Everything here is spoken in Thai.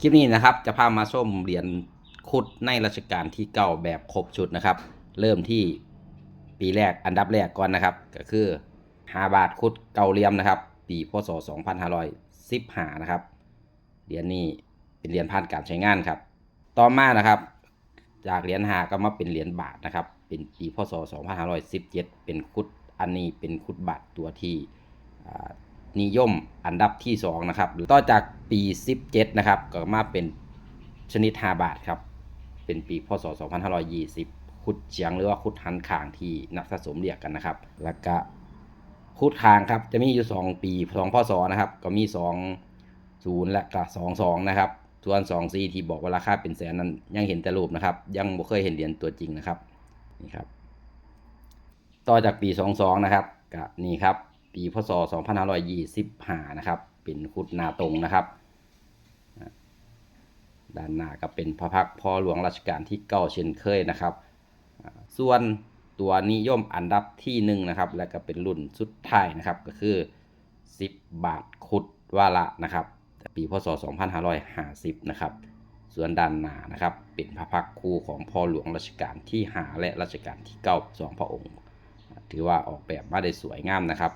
คลิปนี้นะครับจะพามาชมเหรียญคุดในรัชกาลที่เก้าแบบครบชุดนะครับ เริ่มที่ปีแรกอันดับแรกก่อนนะครับ ก็คือ5บาทคุดเก่าเหลี่ยมนะครับ ปีพศ2515นะครับเหรียญนี้เป็นเหรียญผ่านการใช้งานครับ ต่อมานะครับ จากเหรียญหาก็มาเป็นเหรียญบาทนะครับ เป็นปีพศ2517 เป็นคุดอันนี้เป็นคุดบาทตัวที่ นิยมอันดับที่ 2 นะครับ ต่อจากปี 17 นะครับ ก็มาเป็นชนิด 5 บาทครับ เป็นปีพศ 2520 คุดเฉียงหรือว่าคุดหันคางที่นักสะสมเรียกกันนะครับ แล้วก็คุดคางครับ จะมีอยู่ 2 ปี 2 พศ นะครับ ก็มี 2 0 และก็2 2 นะครับ ส่วน2 4ที่บอกว่าราคาเป็นแสนนั้นยังเห็นแต่รูปนะครับ ยังบ่เคยเห็นเหรียญตัวจริงนะครับ นี่ครับ ต่อจากปี 22 นะครับก็นี่ครับ ปีพศ 2525 นะครับ เป็นคุดนาตรงนะครับ ด้านหน้าก็เป็นพระพักพ่อหลวงรัชกาลที่เก้าเช่นเคยนะครับ ส่วนตัวนิยมอันดับที่หนึ่งนะครับ และก็เป็นรุ่นสุดท้ายนะครับ ก็คือ 10 บาทคุดวาระนะครับ ปีพศ 2550 นะครับ ส่วนด้านหน้านะครับ เป็นพระพักคู่ของพ่อหลวงรัชกาลที่5และรัชกาลที่9สองพระองค์ถือว่าออกแบบมาได้สวยงามนะครับ